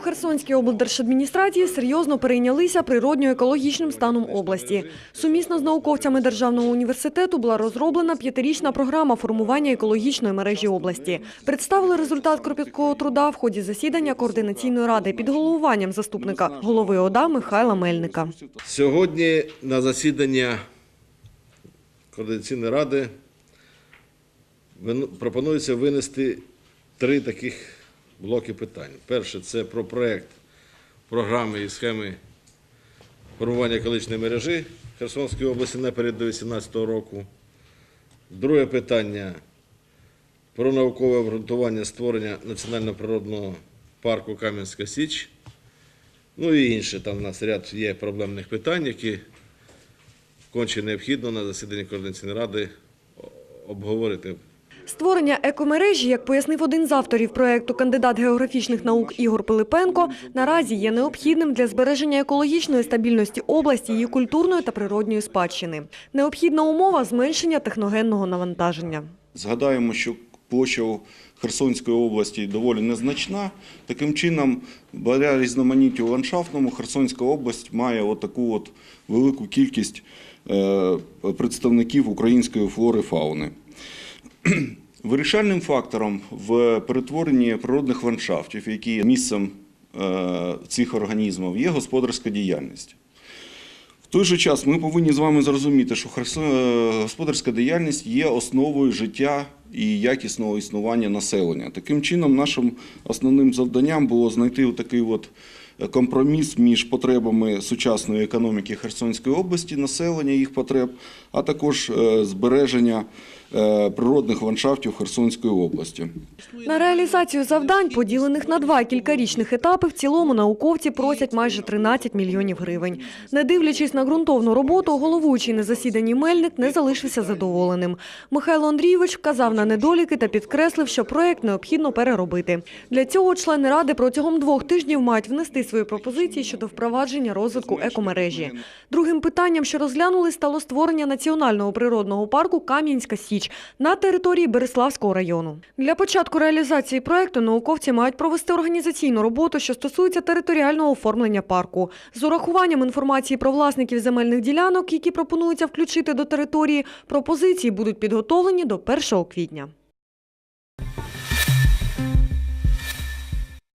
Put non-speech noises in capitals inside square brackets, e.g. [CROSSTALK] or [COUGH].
Херсонській облдержадміністрації серйозно перейнялися природньо-екологічним станом області. Сумісно з науковцями Державного університету була розроблена п'ятирічна програма формування екологічної мережі області. Представили результат кропіткого труда в ході засідання координаційної ради під головуванням заступника голови ОДА Михайла Мельника. Сьогодні на засідання Координаційної ради пропонується винести три таких блоки питань. Перше це про проект програми і схеми формування екологічної мережі Херсонської області наперед до 2018 року. Друге питання про наукове обґрунтування створення національного природного парку Кам'янська Січ. Ну і інше, там у нас ряд є проблемних питань, які конче необхідно на засіданні координаційної ради обговорити. Створення екомережі, як пояснив один з авторів проекту кандидат географічних наук Ігор Пилипенко, наразі є необхідним для збереження екологічної стабільності області, її культурної та природньої спадщини. Необхідна умова зменшення техногенного навантаження. Згадаємо, що площа у Херсонської області доволі незначна. Таким чином, благодаря різноманіттю ландшафтному, Херсонська область має отаку от велику кількість е, представників української флори фауни. [CLEARS THROAT] Вирішальним фактором в перетворенні природних ландшафтів, які місцем е, цих організмів, є господарська діяльність. В той же час ми повинні з вами зрозуміти, що е, господарська діяльність є основою життя і якісного існування населення. Таким чином, нашим основним завданням було знайти такий от компроміс між потребами сучасної економіки Херсонської області, населення їх потреб, а також е, збереження е, природних ландшафтів Херсонської області. На реалізацію завдань, поділених на два кількарічних етапи, в цілому науковці просять майже 13 мільйонів гривень. Не дивлячись на ґрунтовну роботу, головуючий на засіданні Мельник не залишився задоволеним. Михайло Андрійович вказав на недоліки та підкреслив, що проект необхідно переробити. Для цього члени ради протягом двох тижнів мають внести свої пропозиції щодо впровадження розвитку екомережі. Другим питанням, що розглянули, стало створення національного природного парку Кам'янська Січ на території Береславського району. Для початку реалізації проекту науковці мають провести організаційну роботу, що стосується територіального оформлення парку. З урахуванням інформації про власників земельних ділянок, які пропонується включити до території, пропозиції будуть підготовлені до 1 квітня.